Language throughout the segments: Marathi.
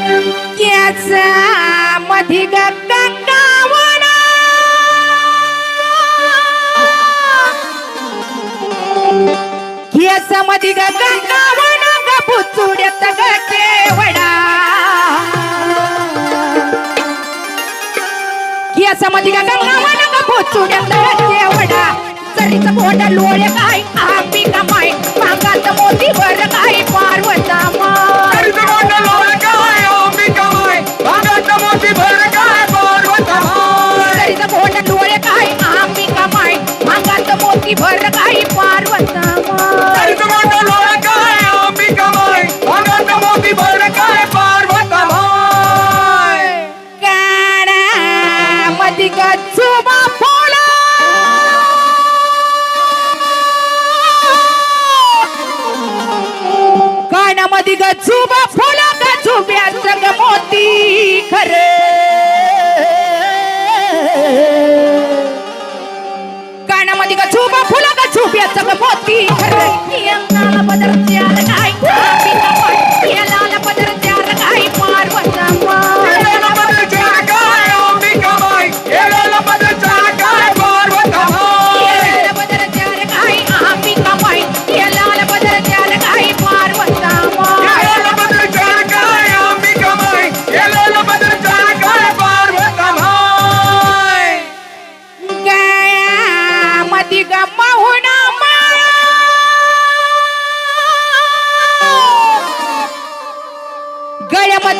त्याचा मधी गंगावना त्याचा मधी गंगावना गपुचुड्यात गवडा त्याचा मधी गंगावना गपुचुड्यात गवडा जरीचा कोडा लोळे काय आम्ही कमाई. मागात मोती वर काय पार्वता पाण्यामध्ये गजूबा फुला गजूब्याचं ग मोती खरे. कानामध्ये गजूबा फुला गजूब्याचं ग मोती खरे बदल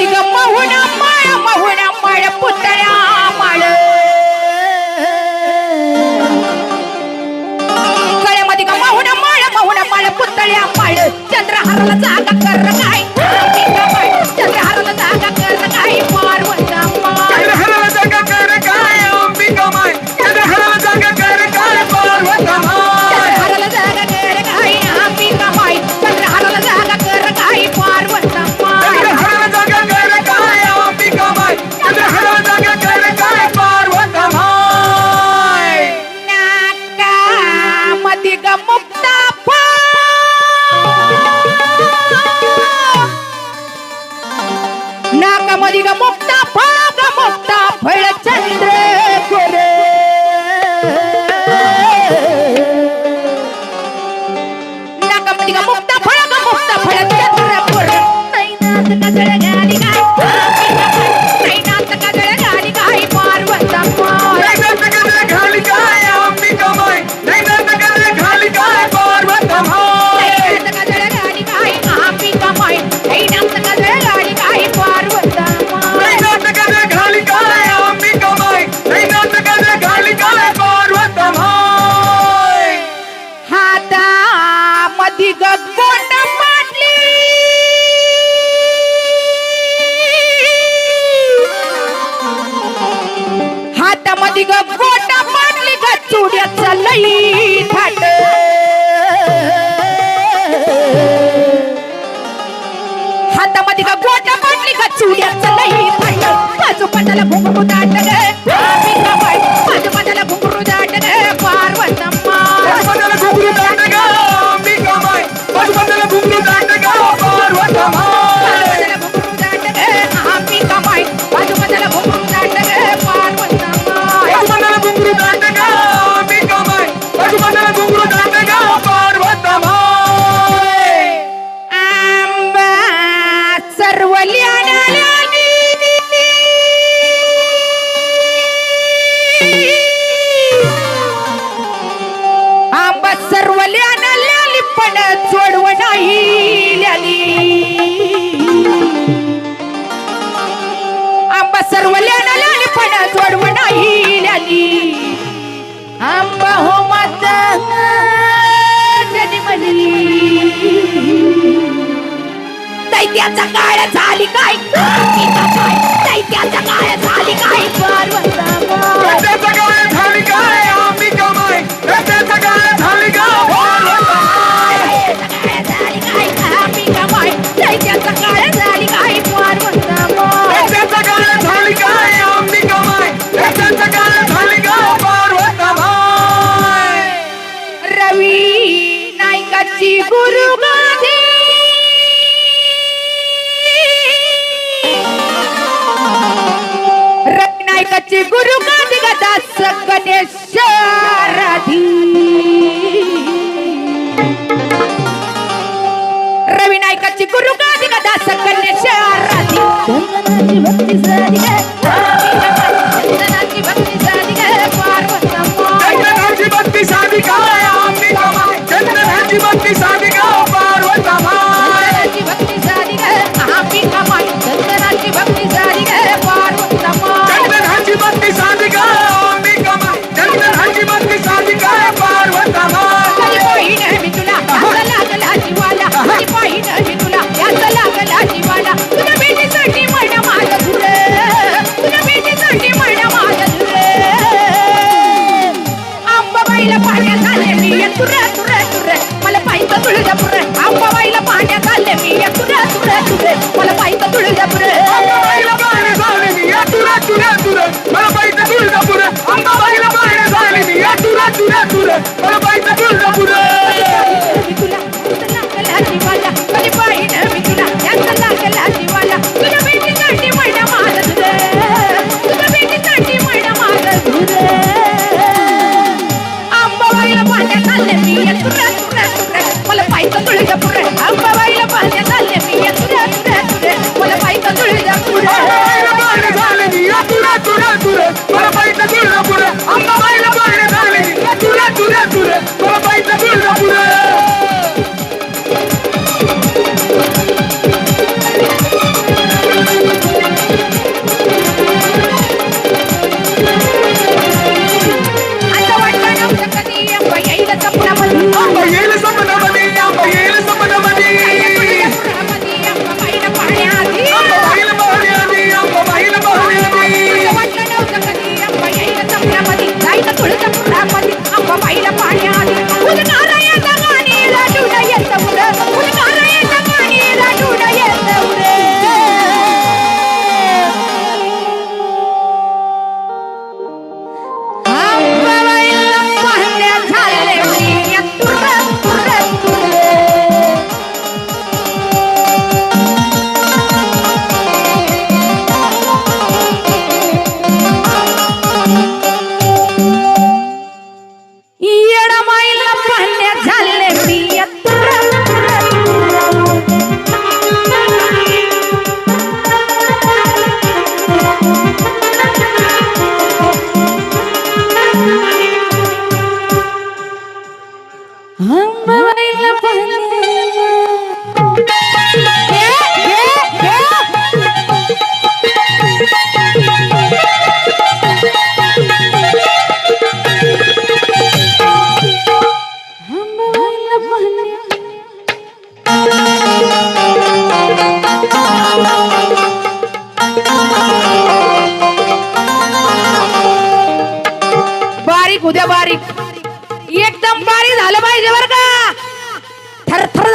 ती ग माळ माळ पुतळ्या माळ. బట్టల భూముకు దాటగా याचा काळ झाली काय? Hep güzel gider.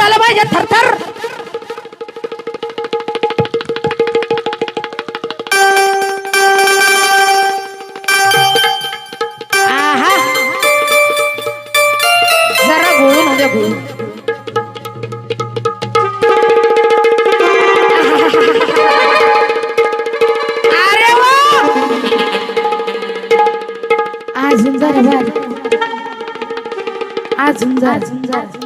झालं पाहिजे थरथर. जरा गुळून उद्या गुळून अजून जरा अजून जरा अजून